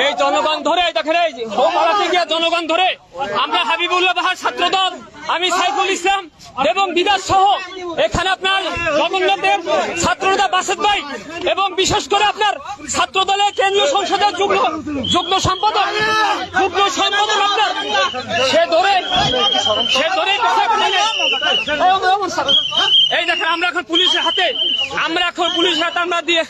এই জনগণ ধরে দেখেন এই গিয়ে জনগণ ধরে। আমরা হাবিবুল্লাহ বাহার ছাত্র দল আমি সাইফুল ইসলাম এবং বিদাস সহ এখানে আপনার জগন্নাথের ছাত্রনেতা বাসেদ ভাই এবং বিশেষ করে আপনার ছাত্র দলের কেন্দ্রীয় সংসদের যুগ্ম যুগ্ম সম্পাদক যুগ্ম সম্পাদক আপনার, সে ধরে সে ধরে পেশাব নিয়ে- এই দেখেন আমরা এখন পুলিশের হাতে আমরা এখন পুলিশের হাতে আমরা দিয়ে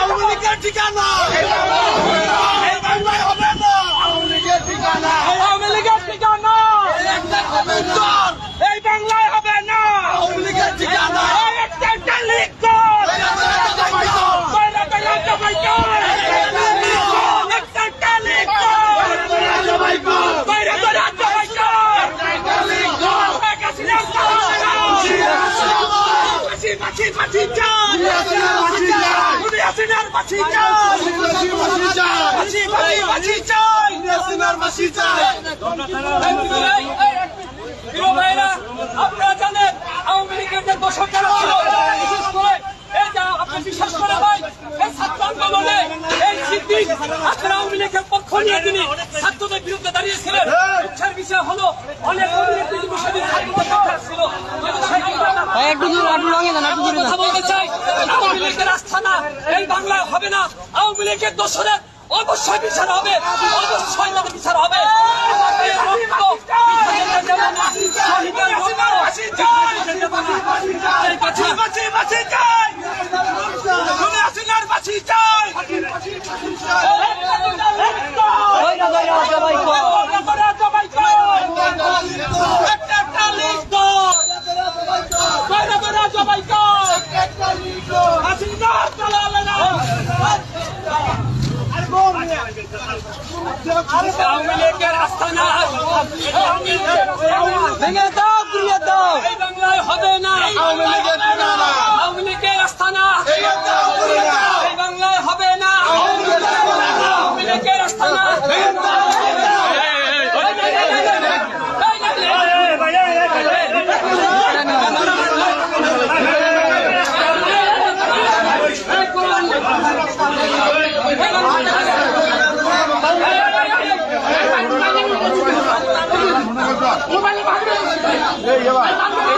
আওয়ামী লীগের ঠিকানা এই বাংলায় হবে না আওয়ামী লীগের ঠিকানা আওয়ামী লীগের ঠিকানা এই বাংলায় হবে না আওয়ামী লীগের ঠিকানা একটা একটা লিগ কর কয়লা কয়লা জবাই কর একটা একটা লিগ কর কয়লা কয়লা জবাই কর শেখ হাসিনার চাই হাসিনার চাই চাই আপনারা জানেন আওয়ামী লীগের যে দোষররা ছিল, বিশেষ করে আপনি বিশ্বাস করে এই ছাত্র আন্দোলনে এই সিদ্দিক আপনার আওয়ামী লীগের পক্ষ নিয়ে তিনি ছাত্রদের বিরুদ্ধে দাঁড়িয়েছিলেন। দুঃখের বিষয় হলো অনেক কিন্তু সেদিন ছাত্রদের ছিল কিন্তু কথা বলতে চাই। আওয়ামী লীগের আস্থানা এই বাংলায় হবে না। আওয়ামী লীগের দোষরের অবশ্যই বিচার হবে। অবশ্যই তাদের বিচার হবে আমাদের রক্ত বিচারের দেব না। শহীদের রক্ত বিচারের দেব না। এই কথা ফাঁসি ফাঁসি চাই খুনি হাসিনার ফাঁসি চাই একটা একটা লিগ কর কয়লা কয়লা জবাই কর হাসিনা চালাবে না আওয়ামী লীগের আস্থা না ভেঙে দাও ঘুরিয়ে দাও। এই বাংলায় হবে না। আওয়ামী লীগের 哎，行吧。